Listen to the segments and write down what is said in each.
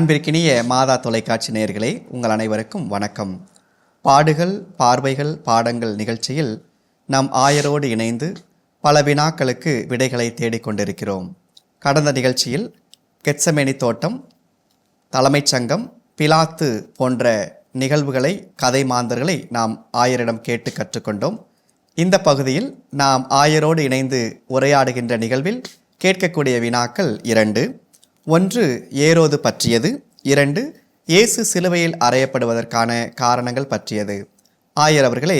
அன்பிற்கினிய மாதா தொலைக்காட்சி நேயர்களே உங்கள் அனைவருக்கும் வணக்கம். பாடுகள் பார்வைகள் பாடங்கள் நிகழ்ச்சியில் நாம் ஆயரோடு இணைந்து பல வினாக்களுக்கு விடைகளை தேடிக்கொண்டிருக்கிறோம் கடந்த நிகழ்ச்சியில் கெட்சமேனி தோட்டம் தலைமைச் சங்கம் பிலாத்து போன்ற நிகழ்வுகளை கதை மாந்தர்களை நாம் ஆயரிடம் கேட்டு கற்றுக்கொண்டோம். இந்த பகுதியில் நாம் ஆயரோடு இணைந்து உரையாடுகின்ற நிகழ்வில் கேட்கக்கூடிய வினாக்கள் இரண்டு. ஒன்று ஏரோது பற்றியது இரண்டு இயேசு சிலுவையில் அறையப்படுவதற்கான காரணங்கள் பற்றியது. ஆயர் அவர்களே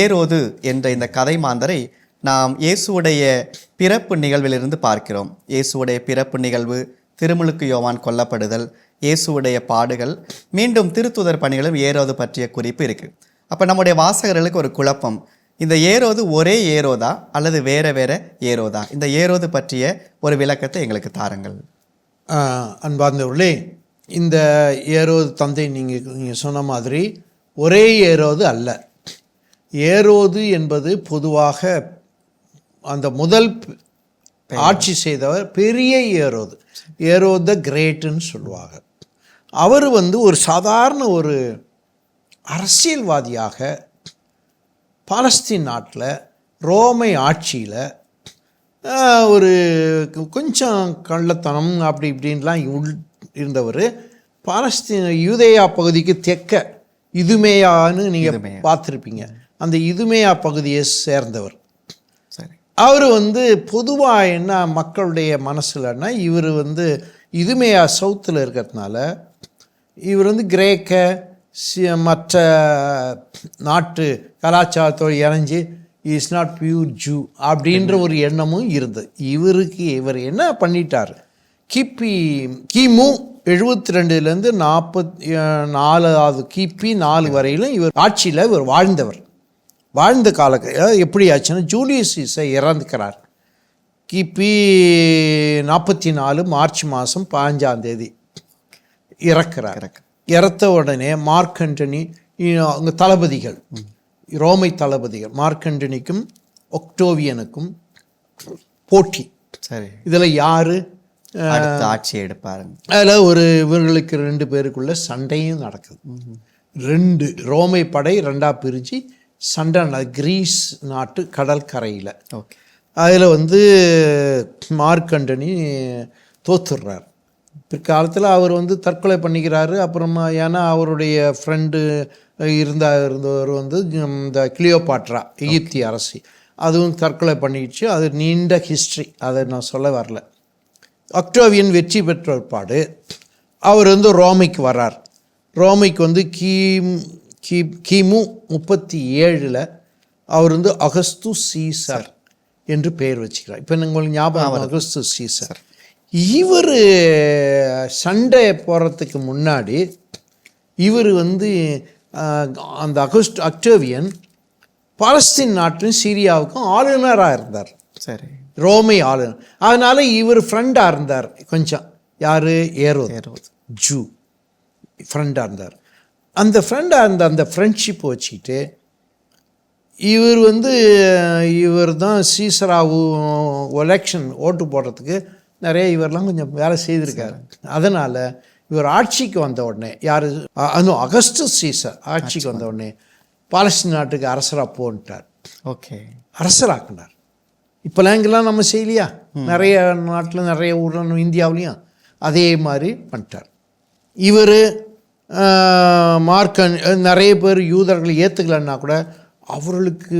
ஏரோது என்ற இந்த கதை மாந்தரை நாம் இயேசுவுடைய பிறப்பு நிகழ்விலிருந்து பார்க்கிறோம். இயேசுவுடைய பிறப்பு நிகழ்வு திருமுழுக்கு யோவான் கொல்லப்படுதல் இயேசுவுடைய பாடுகள் மீண்டும் திருத்துதர் பணிகளும் ஏரோது பற்றிய குறிப்பு இருக்குது அப்போ நம்முடைய வாசகர்களுக்கு ஒரு குழப்பம். இந்த ஏரோது ஒரே ஏரோதா அல்லது வேற வேற ஏரோதா? இந்த ஏரோது பற்றிய ஒரு விளக்கத்தை எங்களுக்கு தாருங்கள். அன்பார்ந்தவர்களே இந்த ஏரோது தந்தை நீங்கள் நீங்கள் சொன்ன மாதிரி ஒரே ஏரோது அல்ல. ஏரோது என்பது பொதுவாக அந்த முதல் ஆட்சி செய்தவர் பெரிய ஏரோது. ஏரோது த கிரேட்டுன்னு சொல்லுவாங்க. அவர் வந்து ஒரு சாதாரண ஒரு அரசியல்வாதியாக பாலஸ்தீன் நாட்டில் ரோமை ஆட்சியில் ஒரு கொஞ்சம் கள்ளத்தனம் அப்படி இப்படின்லாம் உள் இருந்தவர். பாலஸ்தீன யூதேயா பகுதிக்கு தெற்க இதுமேயான்னு நீங்கள் பார்த்துருப்பீங்க. அந்த இதுமேயா பகுதியை சேர்ந்தவர். சரி. அவர் வந்து பொதுவாக என்ன மக்களுடைய மனசுலன்னா இவர் வந்து இதுமேயா சவுத்தில் இருக்கிறதுனால இவர் வந்து கிரேக்க மற்ற நாட்டு கலாச்சாரத்தோடு இணைஞ்சு இஸ் நாட் பியூர் ஜூ அப்படின்ற ஒரு எண்ணமும் இருந்தது. இவருக்கு இவர் என்ன பண்ணிட்டார்? கிபி கிமு எழுபத்தி ரெண்டுலேருந்து நாற்பத்தி நாலாவது கிபி நாலு வரையிலும் இவர் ஆட்சியில் இவர் வாழ்ந்தவர். வாழ்ந்த கால எப்படி ஆச்சுன்னா ஜூலியஸ் சீசை இறந்துக்கிறார். கிபி நாற்பத்தி நாலு மார்ச் மாதம் பதினஞ்சாம் தேதி இறக்குறார். இறத்த உடனே மார்க் ஆண்டனி அவங்க தளபதிகள். ரோமை தளபதிகள் மார்க் ஆண்டனிக்கும் ஒக்டோவியனுக்கும் போட்டி. சரி. இதில் யார் ஆட்சி எடுப்பாருங்க அதில் ஒரு இவர்களுக்கு ரெண்டு பேருக்குள்ள சண்டையும் நடக்குது. ரெண்டு ரோமை படை ரெண்டாக பிரிஞ்சு சண்டை கிரீஸ் நாட்டு கடற்கரையில். ஓகே. அதில் வந்து மார்க்கண்டனி தோத்துடுறார். பிற்காலத்தில் அவர் வந்து தற்கொலை பண்ணிக்கிறாரு. அப்புறமா ஏன்னா அவருடைய ஃப்ரெண்டு இருந்தா இருந்தவர் வந்து இந்த கிளியோபாட்ரா எகிப்திய அரசி. அதுவும் தற்கொலை பண்ணிடுச்சு. அது நீண்ட ஹிஸ்ட்ரி அதை நான் சொல்ல வரல. அக்டோவியன் வெற்றி பெற்ற பிற்பாடு அவர் வந்து ரோமைக்கு வரார் ரோமைக்கு வந்து கீம் கீ கிமு முப்பத்தி ஏழில் அவர் வந்து அகஸ்து சீசர் என்று பெயர் வச்சுக்கிறார். இப்போ உங்களுக்கு ஞாபகம் அகஸ்து சீசர். இவர் சண்டை போகிறதுக்கு முன்னாடி இவர் வந்து அந்த அகஸ்ட் அக்டோவியன் பாலஸ்தீன் நாட்டிலும் சீரியாவுக்கும் ஆளுநராக இருந்தார். சரி. ரோமை ஆளுநர். அதனால இவர் ஃப்ரெண்டாக இருந்தார். கொஞ்சம். யார்? ஏரோ. ஜூ. ஃப்ரெண்டாக இருந்தார். அந்த ஃப்ரெண்டாக இருந்த அந்த ஃப்ரெண்ட்ஷிப் வச்சுக்கிட்டு இவர் வந்து இவர் தான் சீசராவு எலெக்ஷன் ஓட்டு போடுறதுக்கு நிறைய இவரெல்லாம் கொஞ்சம் வேலை செய்திருக்காரு. அதனால் இவர் ஆட்சிக்கு வந்த உடனே யார்? அதுவும் அகஸ்டு சீசர் ஆட்சிக்கு வந்த உடனே பாலஸ்தீன் நாட்டுக்கு அரசராக போன்ட்டார். ஓகே. அரசராக்குனார். இப்போலாம் இங்கெல்லாம் நம்ம செய்யலையா? நிறைய நாட்டில் நிறைய ஊரில் இந்தியாவிலையும் அதே மாதிரி பண்ணிட்டார். இவர் மார்க்கன் நிறைய பேர் யூதர்களை ஏற்றுக்கலன்னா கூட அவர்களுக்கு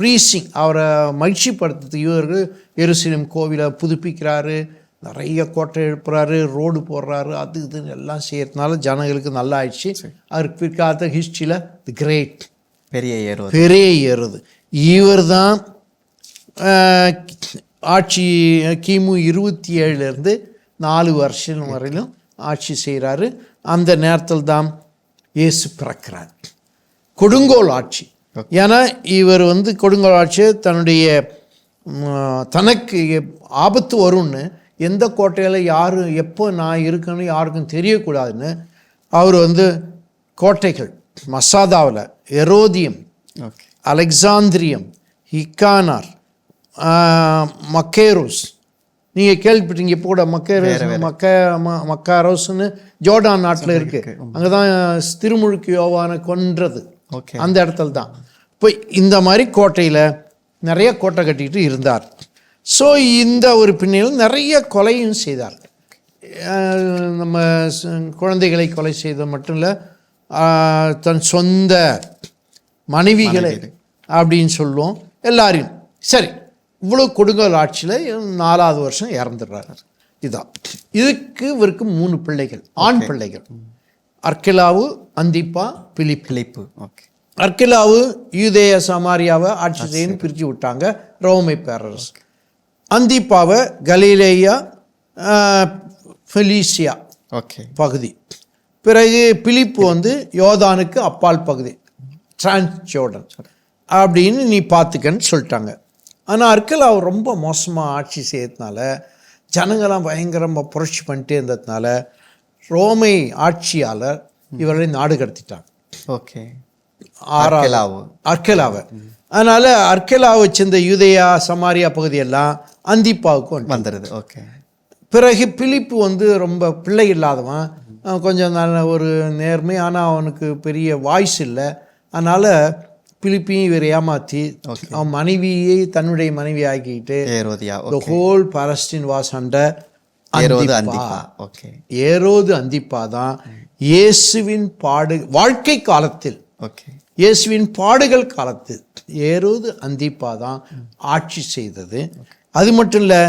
ப்ரீசிங் அவரை மகிழ்ச்சிப்படுத்துறதுக்கு யூதர்கள் எருசலேம் கோவிலை புதுப்பிக்கிறாரு நிறைய கோட்டை எழுப்புறாரு ரோடு போடுறாரு அது இதுன்னு எல்லாம் செய்யறதுனால ஜனங்களுக்கு நல்லா ஆயிடுச்சு. அவருக்கு பிற்காலத்த ஹிஸ்ட்ரியில் தி கிரேட் பெரிய ஏரோது பெரிய ஏறுது இவர் தான் ஆட்சி கிமு இருபத்தி ஏழுலேருந்து நாலு வருஷம் வரையிலும் ஆட்சி செய்கிறாரு அந்த நேரத்தில் தான் இயேசு பிறக்கிறார். கொடுங்கோல் ஆட்சி. ஏன்னா இவர் வந்து கொடுங்கோல் ஆட்சியை தன்னுடைய தனக்கு ஆபத்து வரும்னு எந்த கோட்டையில் யார் எப்போ நான் இருக்கேன்னு யாருக்கும் தெரியக்கூடாதுன்னு அவர் வந்து கோட்டைகள் மசாதாவில் எரோதியம் அலெக்சாந்திரியம் ஹிக்கானார் மக்கேரோஸ். நீங்கள் கேள்விப்பட்டீங்க இப்போ கூட மக்கேரோஸ் மக்க ம- மக்காரோஸ்னு ஜோர்டான் நாட்டில் இருக்கு. அங்கதான் திருமுழுக்கு யோவானை கொன்றது. ஓகே. அந்த இடத்துல தான். இப்போ இந்த மாதிரி கோட்டையில் நிறைய கோட்டை கட்டிட்டு இருந்தார். ஸோ இந்த ஒரு பின்னணியில் நிறைய கொலையும் செய்தார். நம்ம குழந்தைகளை கொலை செய்தது மட்டும் இல்லை தன் சொந்த மனைவிகளை அப்படின்னு சொல்லுவோம். எல்லாரையும். சரி இவ்வளோ கொடுங்கோல் ஆட்சியில் நாலாவது வருஷம் இறந்துடுறாரு. இதான். இதுக்கு இவருக்கு மூணு பிள்ளைகள் ஆண் பிள்ளைகள். அர்க்கிலாவு அந்திப்பா பிலிப். பிலிப்பு. ஓகே. அர்க்கிலாவு யூதேய சமாரியாவை ஆட்சி செய்யணும் பிரித்து விட்டாங்க. ரோமை பேரரசு. அந்திப்பாவை கலீலேயா ஃபெலிசியா ஓகே. பகுதி. பிறகு பிலிப்பு வந்து யோதானுக்கு அப்பால் பகுதி. டிரான்ஸ் ஜோர்டன் அப்படின்னு நீ பார்த்துக்கன்னு சொல்லிட்டாங்க. ஆனால் அர்க்கலாவு ரொம்ப மோசமாக ஆட்சி செய்யறதுனால ஜனங்களாம் பயங்கரமாக புரட்சி பண்ணிட்டே இருந்ததுனால ரோமை ஆட்சியாளர் இவரை நாடு கடத்திட்டாங்க ஓகே ஆறாவது. அர்க்கெலாவை அதனால அர்க்கெலாவை சேர்ந்த யூதேயா சமாரியா பகுதியெல்லாம் அந்திப்பாவுக்கு. வந்துடுது ஓகே பிறகு பிலிப்பு வந்து ரொம்ப பிள்ளை இல்லாதவன். கொஞ்சம் நல்ல ஒரு நேர்மை ஆனால் அவனுக்கு பெரிய வாய்ஸ் இல்லை. அதனால் பிலிப்பையும் இவர் ஏமாற்றி அவன் மனைவியை தன்னுடைய மனைவி ஆக்கிக்கிட்டு ஹோல் பாலஸ்டீன் வாஸ் அண்டர் ஏரோது அந்திப்பா. தான் இயேசுவின் பாடு வாழ்க்கை காலத்தில். ஓகே இயேசுவின் பாடுகள் காலத்தில். ஏரோது அந்திப்பா தான் ஆட்சி செய்தது. அது மட்டும் இல்லை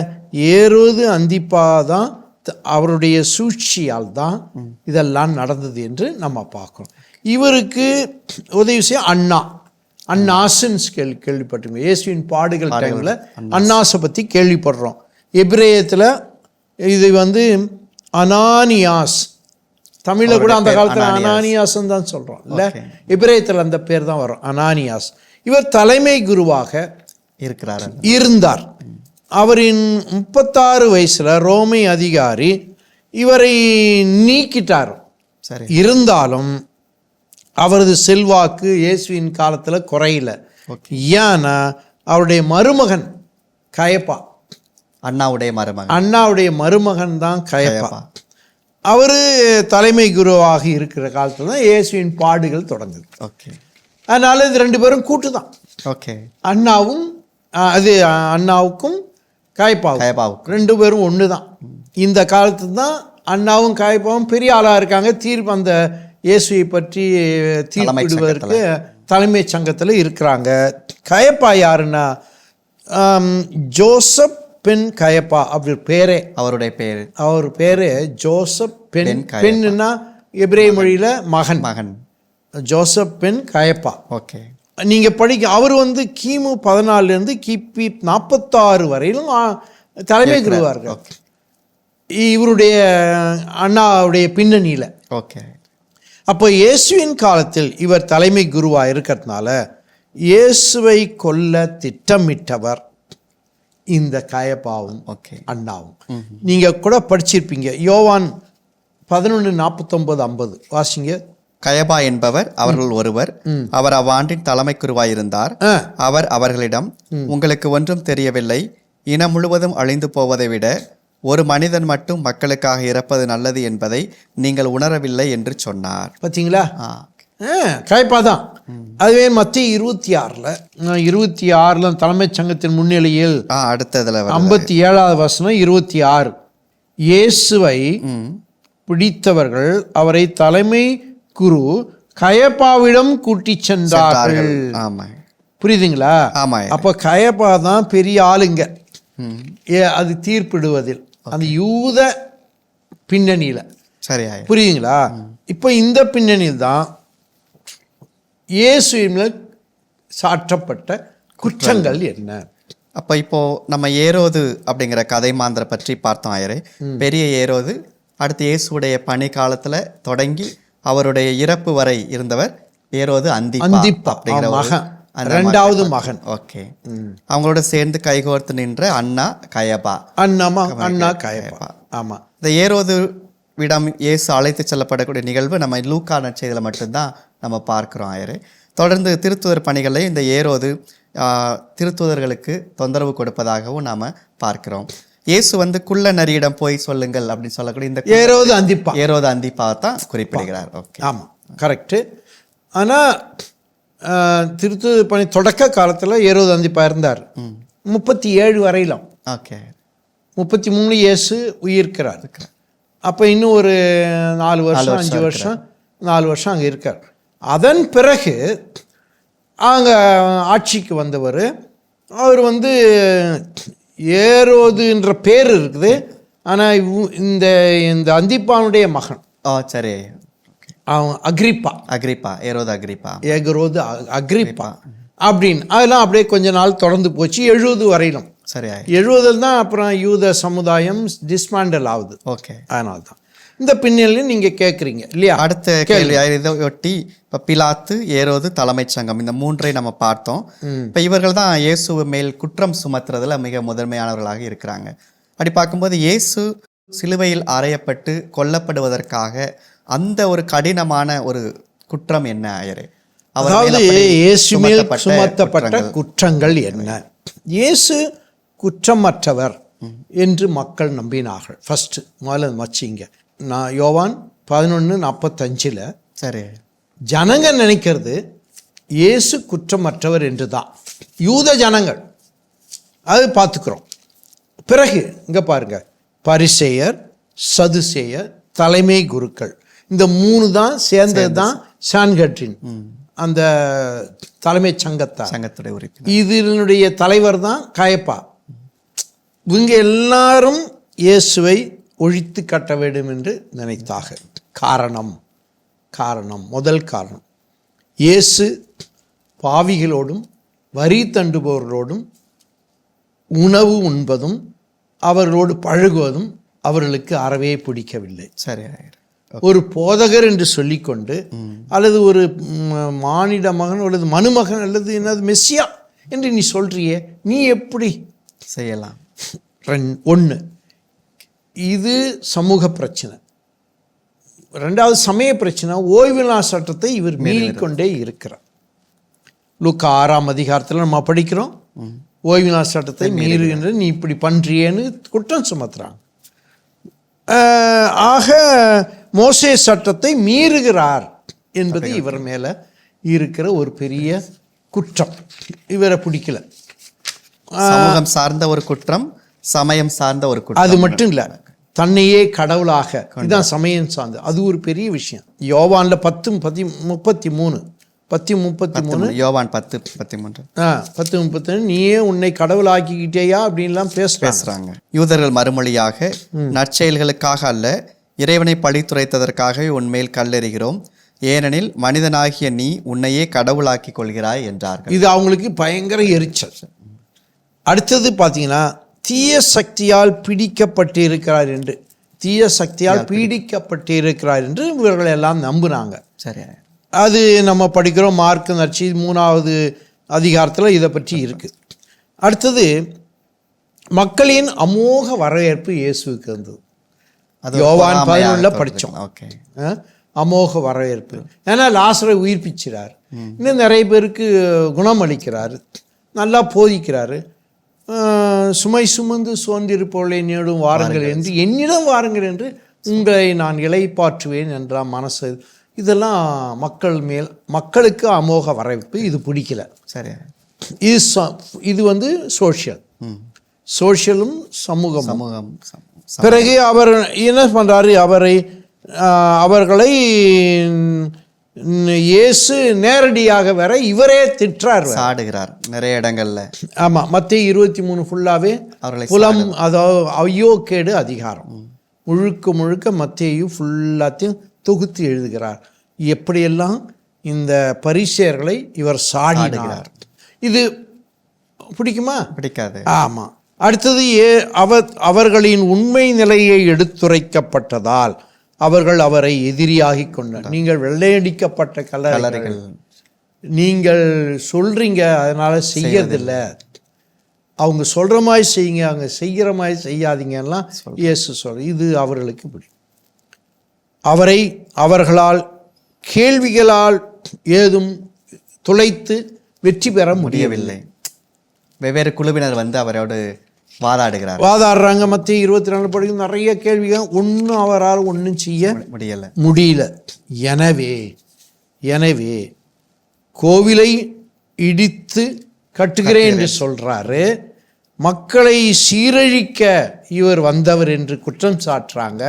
ஏரோது அந்திப்பா தான் அவருடைய சூழ்ச்சியால் தான் இதெல்லாம் நடந்தது என்று நம்ம பார்க்கிறோம். இவருக்கு உதவி செய்ய அண்ணா. அண்ணாசன்ஸ் கேள்வி கேள்விப்பட்டிருக்கோம். இயேசுவின் பாடுகள் டைமில் அண்ணாசை. பற்றி கேள்விப்படுறோம். எபிரேயத்தில் இது வந்து அனானியாஸ். தமிழில் கூட அந்த காலத்தில் அனானியாஸ்ன்னு தான் சொல்கிறோம் இல்லை? எபிரேயத்தில் அந்த பேர் தான் வரும். அனானியாஸ். இவர் தலைமை குருவாக இருக்கிறாரு. இருந்தார். அவரின் முப்பத்தாறு வயசுல ரோமை அதிகாரி இவரை நீக்கிட்டார். சரி. இருந்தாலும் அவரது செல்வாக்கு இயேசுவின் காலத்துல குறையல. ஏன்னா அவருடைய மருமகன் கயப்பா. அண்ணாவுடைய மருமகன். அண்ணாவுடைய மருமகன் தான் கயப்பா. அவர் தலைமை குருவாக இருக்கிற காலத்துல தான் இயேசுவின் பாடுகள் தொடங்குது. ஓகே. அதனால இது ரெண்டு பேரும் கூட்டு தான். ஓகே. அண்ணாவும் அது அண்ணாவுக்கும் காய்ப்பாவும். கயபாவுக்கு ரெண்டு பேரும் ஒன்று தான். இந்த காலத்துல தான் அண்ணாவும் காய்ப்பாவும் பெரிய ஆளாக இருக்காங்க. தீர்ப்பு அந்த இயேசுவை பற்றி தீர்ப்பிடுவதற்கு தலைமை சங்கத்தில். இருக்கிறாங்க. கயப்பா யாருன்னா ஜோசப் பென் கயப்பா அப்படி பேரே. அவருடைய பேர். அவர் பேரு ஜோசப் கயப்பா. பெண்ணுன்னா எபிரேய மொழியில மகன். மகன். ஜோசப் பென் கயப்பா. ஓகே. நீங்க படிக்க அவர் வந்து கிமு பதினாலுல இருந்து கிபி நாற்பத்தாறு வரையிலும் தலைமை குருவார்கள். இவருடைய அண்ணாவுடைய பின்னணியில. ஓகே. அப்போ இயேசுவின் காலத்தில் இவர் தலைமை குருவா இருக்கிறதுனால இயேசுவை கொல்ல திட்டமிட்டவர். இந்த கயப்பாவும் அண்ணாவும். நீங்க கூட படிச்சிருப்பீங்க. யோவான் பதினொன்று நாற்பத்தொம்பது ஐம்பது. வாசிங்க. கயபா என்பவர் அவர்கள் ஒருவர். அவர் அவ்வாண்டின் தலைமை குருவாயிருந்தார். அவர் அவர்களிடம் உங்களுக்கு ஒன்றும் தெரியவில்லை. இனம் முழுவதும் அழிந்து போவதை விட ஒரு மனிதன் மட்டும் மக்களுக்காக இறப்பது நல்லது என்பதை நீங்கள் உணரவில்லை என்று சொன்னார். பார்த்தீங்களா ஆ ஆ கயப்பா தான் அதுவே மத்திய இருபத்தி ஆறில் இருபத்தி ஆறில் தலைமைச் சங்கத்தின் முன்னிலையில் ஆ அடுத்ததுல ஐம்பத்தி ஏழாவது வசனம் இருபத்தி ஆறு இயேசுவை பிடித்தவர்கள் அவரை தலைமை குரு கயப்பாவிடம் கூட்டி சென்றார்கள். புரியுதுங்களா? அப்போ கயப்பா தான் பெரிய ஆளுங்க. அது தீர்ப்பிடுவதில். அந்த யூத பின்னணியில். சரி ஆயிரம் புரியுதுங்களா இப்போ இந்த பின்னணியில் தான் இயேசுவின் சாற்றப்பட்ட குற்றங்கள் என்ன? அப்போ இப்போ நம்ம ஏரோது அப்படிங்கிற கதை மாந்திர பற்றி பார்த்தோம் ஆயரே பெரிய ஏரோது அடுத்து இயேசுடைய பணி காலத்துல தொடங்கி அவருடைய இறப்பு வரை இருந்தவர் ஏரோது அந்திப்பா அந்திப்பா. அப்படிங்கிற மகன். அந்த ரெண்டாவது மகன். ஓகே. அவங்களோட சேர்ந்து கைகோர்த்து நின்ற அண்ணா கயபா. அண்ணாமா? அண்ணா கயப்பா ஆமா. இந்த ஏரோது விடம் இயேசு அழைத்து செல்லப்படக்கூடிய நிகழ்வு நம்ம லூக்கா நற்செய்தியில் மட்டும்தான் நம்ம பார்க்கிறோம் ஆயரு. தொடர்ந்து திருத்துதர் பணிகளில் இந்த ஏரோது திருத்துதர்களுக்கு தொந்தரவு கொடுப்பதாகவும் நாம் பார்க்கிறோம். இயேசு வந்து குள்ள நரியிடம் போய் சொல்லுங்கள் அப்படின்னு சொல்லக்கூடிய இந்த ஏரோது அந்திப்பா. ஏரோது அந்திப்பா தான் குறிப்பிடுகிறார். ஓகே. ஆமாம் கரெக்டு ஆனால் திருத்து பணி தொடக்க காலத்தில் ஏரோது அந்திப்பா இருந்தார். முப்பத்தி ஏழு வரையிலும். ஓகே. முப்பத்தி மூணு இயேசு உயிர்க்கிறார். அப்போ இன்னும் ஒரு நாலு வருஷம் அஞ்சு வருஷம் நாலு வருஷம் அங்கே இருக்கார். அதன் பிறகு அங்கே ஆட்சிக்கு வந்தவர் அவர் வந்து ஏரோதுன்ற பேர் இருக்குது. ஆனால் இந்த இந்த அந்திப்பானுடைய மகன். ஓ சரி. அவன் அக்ரிப்பா. அக்ரிப்பா ஏரோது அக்ரிப்பா. ஏகரோது அக்ரிப்பா. அப்படின்னு அதெல்லாம் அப்படியே கொஞ்ச நாள் தொடர்ந்து போச்சு. எழுபது வரையிலும். சரி எழுபதில் தான் அப்புறம் யூத சமுதாயம் டிஸ்மாண்டல் ஆகுது. ஓகே. அதனால தான் இந்த பின்னணியில் நீங்கள் கேட்குறீங்க இல்லையா? அடுத்த கேள்வி இதையொட்டி இப்போ பிலாத்து ஏரோது தலைமைச் சங்கம் இந்த மூன்றை நம்ம பார்த்தோம். இப்போ இவர்கள் தான் இயேசு மேல் குற்றம் சுமத்துறதுல மிக முதன்மையானவர்களாக இருக்கிறாங்க. அப்படி பார்க்கும்போது இயேசு சிலுவையில் அறையப்பட்டு கொல்லப்படுவதற்காக அந்த ஒரு கடினமான ஒரு குற்றம் என்ன ஆயரே? அதாவது இயேசு மேல் சுமத்தப்பட்ட. குற்றங்கள் என்ன? இயேசு குற்றமற்றவர் என்று மக்கள் நம்பினார்கள். ஃபர்ஸ்ட் முதல்ல வச்சிங்க நான் யோவான் பதினொன்று நாற்பத்தஞ்சில் சரி. ஜனங்க நினைக்கிறது இயேசு குற்றமற்றவர் என்று தான் யூத ஜனங்கள். அது பார்த்துக்கிறோம். பிறகு இங்கே பாருங்க. பரிசேயர் சதுசேயர் தலைமை குருக்கள். இந்த மூணு தான் சேர்ந்தது தான் சான்கட்ரின் அந்த தலைமைச் சங்கத்தார். சங்கத்துடைய உறுப்பினர். இதனுடைய தலைவர் தான் காயப்பா. இவங்க எல்லாரும் இயேசுவை ஒழித்து கட்ட வேண்டும் என்று நினைத்தார்கள் காரணம் காரணம் முதல் காரணம். இயேசு பாவிகளோடும் வரி தண்டுபவர்களோடும் உணவு உண்பதும் அவர்களோடு பழகுவதும் அவர்களுக்கு அறவே பிடிக்கவில்லை. சரி ஒரு போதகர் என்று சொல்லிக்கொண்டு அல்லது ஒரு மானிட மகன் அல்லது மனுமகன் அல்லது என்னது மெஸ்ஸியா என்று நீ சொல்றியே நீ எப்படி செய்யலாம். ஒன்று இது சமூக பிரச்சனை. ரெண்டாவது சமய பிரச்சனை ஓய்வு நாள் சட்டத்தை இவர் மீறிக்கொண்டே இருக்கிறார். லுக்கா ஆறாம் அதிகாரத்தில் நம்ம படிக்கிறோம். ஓய்வு நாள் சட்டத்தை மீறுகின்ற நீ இப்படி பண்றியேன்னு குற்றம் சுமத்துறாங்க. ஆக மோசே சட்டத்தை மீறுகிறார் என்பது இவர் மேல இருக்கிற ஒரு பெரிய குற்றம். இவரை பிடிக்கல. சார்ந்த ஒரு குற்றம் சமயம் சார்ந்த ஒரு அது மட்டும் இல்லை தன்னையே கடவுளாக. இதுதான் சமயம் சார்ந்து. அது ஒரு பெரிய விஷயம். யோவான்ல பத்து பத்தி முப்பத்தி மூணு பத்தி முப்பத்தி மூணு யோவான் பத்து பத்தி மூன்று ஆ பத்து முப்பத்தி நீயே உன்னை கடவுளாக்கிக்கிட்டேயா அப்படின்லாம் பேசுறாங்க. பேசுறாங்க. யூதர்கள் மறுமொழியாக நற்செயல்களுக்காக அல்ல இறைவனை பழித்துரைத்ததற்காகவே உன்மேல் கல்லெறிகிறோம். ஏனெனில் மனிதனாகிய நீ உன்னையே கடவுளாக்கிக் கொள்கிறாய் என்றார்கள். இது அவங்களுக்கு பயங்கர எரிச்சல். அடுத்தது பார்த்தீங்கன்னா தீய சக்தியால் பிடிக்கப்பட்டிருக்கிறார் என்று. தீய சக்தியால் பீடிக்கப்பட்டிருக்கிறார் என்று இவர்கள் எல்லாம் நம்புனாங்க சரி. அது நம்ம படிக்கிறோம் மார்க் நர்ச்சி மூணாவது அதிகாரத்தில் இதை பற்றி இருக்கு. அடுத்தது மக்களின் அமோக வரவேற்பு இயேசுவுக்கு இருந்தது அது யோவான் பதினொன்றில். படித்தோம் ஓகே. அமோக வரவேற்பு. ஏன்னா லாசரை உயிர்ப்பிச்சிறார். இன்னும் நிறைய பேருக்கு குணமளிக்கிறாரு. நல்லா போதிக்கிறாரு. சுமை சுமந்து சோர்ந்திருப்பவர்களை என்னிடம் வாருங்கள் என்று என்னிடம் வாருங்கள் என்று உங்களை நான் இலைப்பாற்றுவேன் என்ற மனசு. இதெல்லாம் மக்கள் மேல் மக்களுக்கு அமோக வரவேற்பு. இது பிடிக்கல. சரி. இது இது வந்து சோஷியல் சோஷியலும் சமூகம் சம்- சம்- பிறகு அவர் என்ன பண்றாரு? அவரை அவர்களை இயேசு நேரடியாக வர இவரே திட்டுறார் வேற. சாடுகிறார் நிறைய இடங்கள்ல. ஆமா மத்திய இருபத்தி மூணு ஃபுல்லாவே அவர்களை புலம் அதாவது ஐயோ கேடு அதிகாரம். முழுக்க முழுக்க மத்தியு ஃபுல்லாத்தையும் தொகுத்து எழுதுகிறார். எப்படியெல்லாம்? இந்த பரிசேயர்களை இவர் சாடினார். இது பிடிக்குமா? பிடிக்காது. ஆமா. அடுத்தது ஏ அவர் அவர்களின் உண்மை நிலையை எடுத்துரைக்கப்பட்டதால் அவர்கள் அவரை எதிரியாகி கொண்டார் நீங்கள் வெள்ளையடிக்கப்பட்ட கல்லறைகள் நீங்கள் சொல்றீங்க அதனால செய்யறதில்ல. அவங்க சொல்ற மாதிரி செய்யுங்க அவங்க செய்கிற மாதிரி செய்யாதீங்கலாம் இயேசு சொல் இது அவர்களுக்கு பிடிக்கும் அவரை அவர்களால் கேள்விகளால் ஏதும் துளைத்து வெற்றி பெற முடியவில்லை. முடியவில்லை. வெவ்வேறு குழுவினர் வந்து அவரோடு வாதாடுகிறார் வாதாடுறாங்க. மத்திய இருபத்தி நாலு படிக்கும் நிறைய கேள்விகள். ஒன்றும் அவரால் ஒன்றும் செய்ய முடியல. முடியல. எனவே எனவே கோவிலை இடித்து கட்டுகிறேன் என்று சொல்றாரு. மக்களை சீரழிக்க இவர் வந்தவர் என்று குற்றம் சாட்டுறாங்க.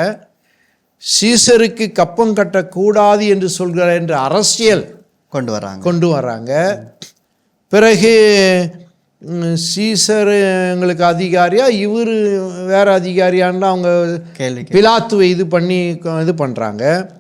சீசருக்கு கப்பம் கட்டக்கூடாது என்று சொல்கிறார் என்று அரசியல் கொண்டு வர்றாங்க கொண்டு வர்றாங்க பிறகு சீசர் எங்களுக்கு அதிகாரியா இவர் வேற அதிகாரியான்னு அவங்க கேள்வி பிலாத்துவை இது பண்ணி இது பண்ணுறாங்க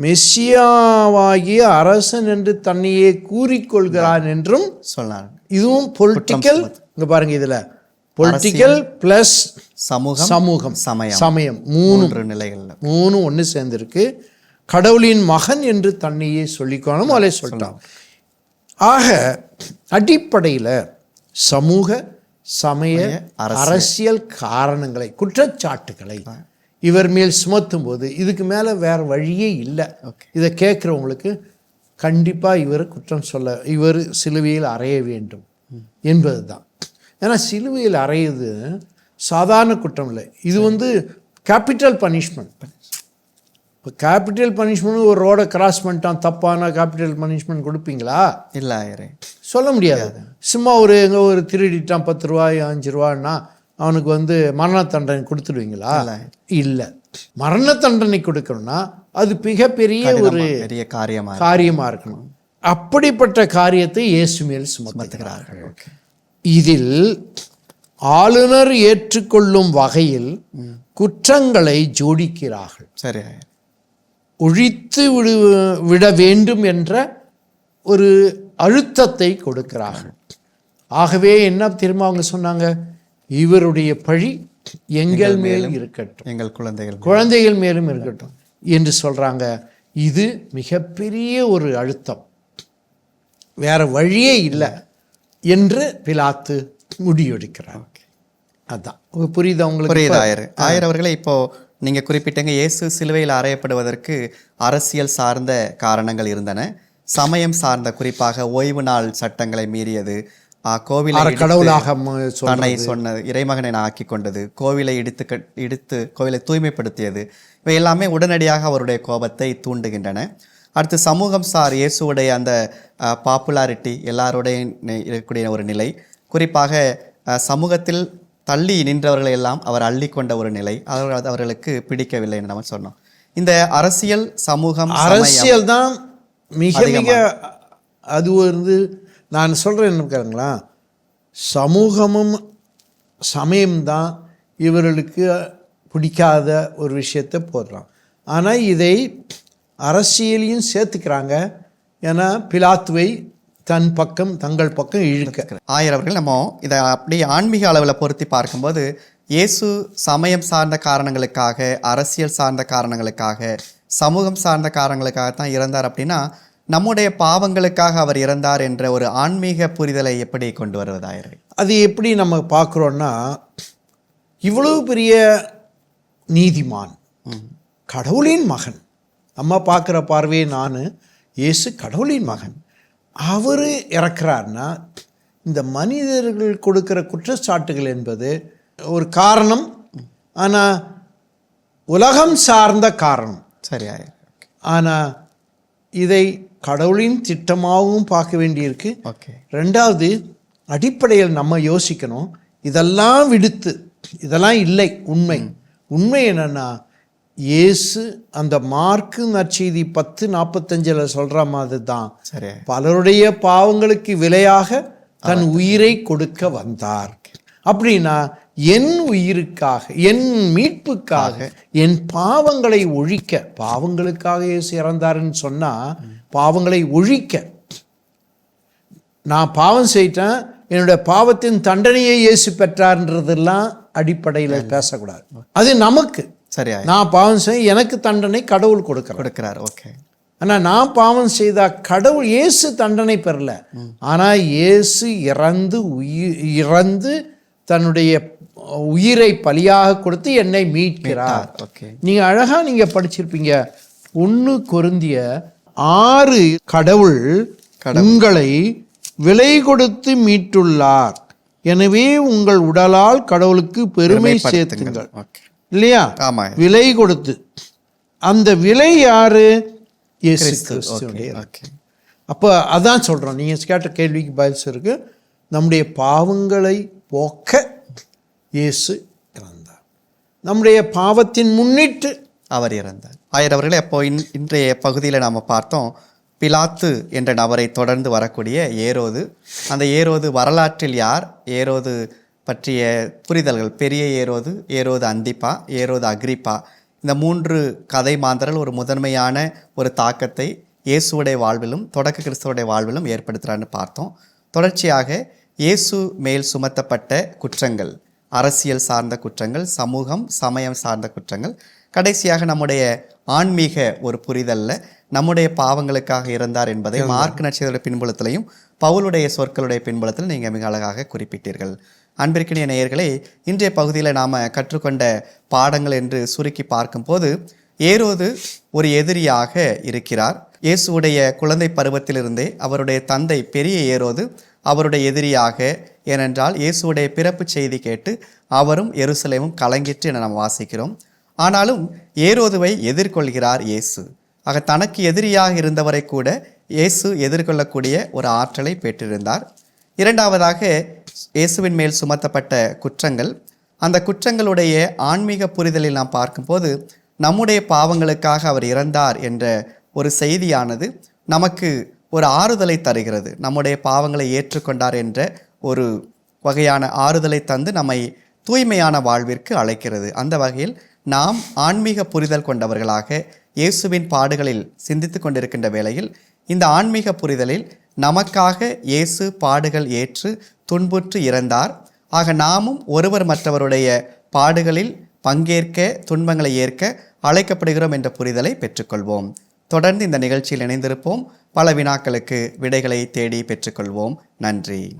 மெஸ்ஸியாவாகிய அரசன் என்று தன்னையே கூறிக்கொள்கிறான் என்றும் சொன்னார். இதுவும் பொலிட்டிக்கல் இங்க பாருங்க இதுல. பொலிட்டிக்கல் பிளஸ் சமூகம் சமூகம். சமயம். சமயம். மூணு நிலைகள்ல. மூணு ஒன்று சேர்ந்திருக்கு. கடவுளின் மகன் என்று தன்னையே சொல்லிக்கணும் அவளே சொல்லிட்டான். ஆக அடிப்படையில் சமூக சமய அரசியல். காரணங்களை குற்றச்சாட்டுகளை இவர் மேல் சுமத்தும் போது இதுக்கு மேலே வேற வழியே இல்லை. இதை கேட்குறவங்களுக்கு கண்டிப்பாக இவர் குற்றம் சொல்ல இவர் சிலுவையில் அறைய வேண்டும் என்பது தான் ஏன்னா சிலுவையில் அறையுது சாதாரண குற்றம் இல்லை. இது வந்து கேபிட்டல் பனிஷ்மெண்ட் இப்போ கேபிட்டல் பனிஷ்மெண்ட் ஒரு ரோடை கிராஸ் பண்ணிட்டான் தப்பான கேபிட்டல் பனிஷ்மெண்ட் கொடுப்பீங்களா? இல்ல சொல்ல முடியாது. சும்மா ஒரு எங்கே ஒரு திருடிட்டான் பத்து ரூபாய் அஞ்சு ரூபான்னா அவனுக்கு வந்து மரண தண்டனை கொடுத்துடுவீங்களா? இல்லை. மரண தண்டனை கொடுக்கணும்னா அது மிகப்பெரிய ஒரு பெரிய காரியமா காரியமாக இருக்கணும். அப்படிப்பட்ட காரியத்தை இயேசு மேல் சுமத்துகிறார்கள். இதில் ஆளுநர் ஏற்றுக்கொள்ளும் வகையில் குற்றங்களை ஜோடிக்கிறார்கள். சரி. ஒழித்து விடு விட வேண்டும் என்ற ஒரு அழுத்தத்தை கொடுக்கிறார்கள். ஆகவே என்ன திரும்ப அவங்க சொன்னாங்க? இவருடைய பழி எங்கள் மேல் இருக்கட்டும். எங்கள் குழந்தைகள் குழந்தைகள் மேலும் இருக்கட்டும் என்று சொல்றாங்க. இது மிகப்பெரிய ஒரு அழுத்தம். வேற வழியே இல்லை என்று பிலாத்து முடிவெடுக்கிறார். அதான். உங்க புரியுதா உங்களுக்கு புரியுது ஆயர். ஆயர் அவர்களே இப்போ நீங்க குறிப்பிட்டங்க இயேசு சிலுவையில் அறையப்படுவதற்கு அரசியல் சார்ந்த காரணங்கள் இருந்தன. சமயம் சார்ந்த குறிப்பாக ஓய்வு நாள் சட்டங்களை மீறியது. கோவிலை கடவுளாக தன்னை சொன்னது. இறைமகனை ஆக்கி கொண்டது. கோவிலை இடித்து இடித்து கோவிலை தூய்மைப்படுத்தியது. இவை எல்லாமே உடனடியாக அவருடைய கோபத்தை தூண்டுகின்றன. அடுத்து சமூகம் சார் இயேசுவுடைய அந்த பாப்புலாரிட்டி எல்லாருடைய இருக்கக்கூடிய ஒரு நிலை. குறிப்பாக சமூகத்தில் தள்ளி நின்றவர்களை எல்லாம் அவர் அள்ளி கொண்ட ஒரு நிலை. அவர்கள் அவர்களுக்கு பிடிக்கவில்லை என்று நம்ம சொன்னோம். இந்த அரசியல் சமூகம் அரசியல் தான் மிக மிக அது வந்து நான் சொல்கிறேன் என்னங்களா சமூகமும் சமயம்தான் இவர்களுக்கு பிடிக்காத ஒரு விஷயத்தை போடுறான். ஆனால் இதை அரசியலையும் சேர்த்துக்கிறாங்க. ஏன்னா பிலாத்துவை தன் பக்கம் தங்கள் பக்கம் இழுக்க. ஆயர் அவர்கள் நம்ம இதை அப்படியே ஆன்மீக அளவில் பொருத்தி பார்க்கும்போது இயேசு சமயம் சார்ந்த காரணங்களுக்காக அரசியல் சார்ந்த காரணங்களுக்காக சமூகம் சார்ந்த காரணங்களுக்காக தான் இறந்தார் அப்படின்னா நம்முடைய பாவங்களுக்காக அவர் இறந்தார் என்ற ஒரு ஆன்மீக புரிதலை எப்படி கொண்டு வருவது ஆயர் அது எப்படி நம்ம பார்க்குறோன்னா இவ்வளவு பெரிய நீதிமான் கடவுளின் மகன் அம்மா பார்க்குற பார்வையே நான் இயேசு கடவுளின் மகன் அவர் இறக்குறாருன்னா இந்த மனிதர்கள் கொடுக்கிற குற்றச்சாட்டுகள் என்பது ஒரு காரணம். ஆனால் உலகம் சார்ந்த காரணம். சரி ஆயர் ஆனால் இதை கடவுளின் திட்டமாகவும் பார்க்க வேண்டியிருக்கு. ஓகே. ரெண்டாவது அடிப்படையில் நம்ம யோசிக்கணும். இதெல்லாம் விடுத்து இதெல்லாம் இல்லை உண்மை. உண்மை என்னன்னா இயேசு அந்த மார்க்கு நற்செய்தி பத்து நாற்பத்தஞ்சில் சொல்கிற மாதிரி தான் சரி பலருடைய பாவங்களுக்கு விலையாக தன் உயிரை கொடுக்க வந்தார். அப்படின்னா என் உயிருக்காக என் மீட்புக்காக என் பாவங்களை ஒழிக்க பாவங்களுக்காக இயேசு இறந்தாருன்னு சொன்னா பாவங்களை ஒழிக்க. நான் பாவம் செய்யிட்டேன் என்னுடைய பாவத்தின் தண்டனையை இயேசு பெற்றார்ன்றதெல்லாம் அடிப்படையில் பேசக்கூடாது. அது நமக்கு. சரி ஆயர் நான் பாவம் செய்ய எனக்கு தண்டனை கடவுள் கொடுக்கிறார். கொடுக்கிறார் ஓகே. ஆனால் நான் பாவம் செய்தா கடவுள் இயேசு தண்டனை பெறல. ஆனால் இயேசு இறந்து உயிர் இறந்து தன்னுடைய உயிரை பலியாக கொடுத்து என்னை மீட்கிறார். ஓகே நீங்க அழகா நீங்க படிச்சிருப்பீங்க. ஒன்று கொருந்திய ஆறு கடவுள் உங்களை விலை கொடுத்து மீட்டுள்ளார். எனவே உங்கள் உடலால் கடவுளுக்கு பெருமை சேர்த்துங்கள். இல்லையா? விலை கொடுத்து. அந்த விலை யாரு? அப்போ அதான் சொல்கிறோம் நீங்கள் கேட்ட கேள்விக்கு பதில் இருக்கு நம்முடைய பாவங்களை போக்க இயேசு இறந்தார். நம்முடைய பாவத்தின் முன்னிட்டு அவர் இறந்தார். ஆயர் அவர்களே அப்போ இன் இன்றைய பகுதியில் நாம் பார்த்தோம் பிலாத்து என்ற நபரை தொடர்ந்து வரக்கூடிய ஏரோது. அந்த ஏரோது வரலாற்றில் யார்? ஏரோது பற்றிய புரிதல்கள். பெரிய ஏரோது ஏரோது அந்திப்பா ஏரோது அக்ரிப்பா. இந்த மூன்று கதை மாந்தர்கள் ஒரு முதன்மையான ஒரு தாக்கத்தை இயேசுடைய வாழ்விலும் தொடக்க கிறிஸ்துவுடைய வாழ்விலும் ஏற்படுத்துகிறான்னு பார்த்தோம். தொடர்ச்சியாக இயேசு மேல் சுமத்தப்பட்ட குற்றங்கள் அரசியல் சார்ந்த குற்றங்கள் சமூகம் சமயம் சார்ந்த குற்றங்கள் கடைசியாக நம்முடைய ஆன்மீக ஒரு புரிதல்ல நம்முடைய பாவங்களுக்காக இருந்தார் என்பதை மார்க் நட்சத்திர பின்புலத்திலையும் பவுலுடைய சொற்களுடைய பின்புலத்தில் நீங்கள் மிக அழகாக குறிப்பிட்டீர்கள். அன்பிற்கினிய நேயர்களே இன்றைய பகுதியில் நாம் கற்றுக்கொண்ட பாடங்கள் என்று சுருக்கி பார்க்கும்போது ஏரோது ஒரு எதிரியாக இருக்கிறார். இயேசுவுடைய குழந்தை பருவத்திலிருந்தே அவருடைய தந்தை பெரிய ஏரோது அவருடைய எதிரியாக ஏனென்றால் இயேசுவுடைய பிறப்பு செய்தி கேட்டு அவரும் எருசலேமும் கலங்கிற்று என நாம் வாசிக்கிறோம். ஆனாலும் ஏரோதுவை எதிர்கொள்கிறார் இயேசு. ஆக தனக்கு எதிரியாக இருந்தவரை கூட இயேசு எதிர்கொள்ளக்கூடிய ஒரு ஆற்றலை பெற்றிருந்தார். இரண்டாவதாக இயேசுவின் மேல் சுமத்தப்பட்ட குற்றங்கள். அந்த குற்றங்களுடைய ஆன்மீக புரிதலில் நாம் பார்க்கும்போது நம்முடைய பாவங்களுக்காக அவர் இறந்தார் என்ற ஒரு செய்தியானது நமக்கு ஒரு ஆறுதலை தருகிறது. நம்முடைய பாவங்களை ஏற்றுக்கொண்டார் என்ற ஒரு வகையான ஆறுதலை தந்து நம்மை தூய்மையான வாழ்விற்கு அழைக்கிறது. அந்த வகையில் நாம் ஆன்மீக புரிதல் கொண்டவர்களாக இயேசுவின் பாடுகளில் சிந்தித்து கொண்டிருக்கின்ற வேளையில் இந்த ஆன்மீக புரிதலில் நமக்காக இயேசு பாடுகள் ஏற்று துன்புற்று இறந்தார். ஆக நாமும் ஒருவர் மற்றவருடைய பாடுகளில் பங்கேற்க துன்பங்களை ஏற்க அழைக்கப்படுகிறோம் என்ற புரிதலை பெற்றுக்கொள்வோம். தொடர்ந்து இந்த நிகழ்ச்சியில் இணைந்திருப்போம். பல வினாக்களுக்கு விடைகளை தேடி பெற்றுக்கொள்வோம். நன்றி.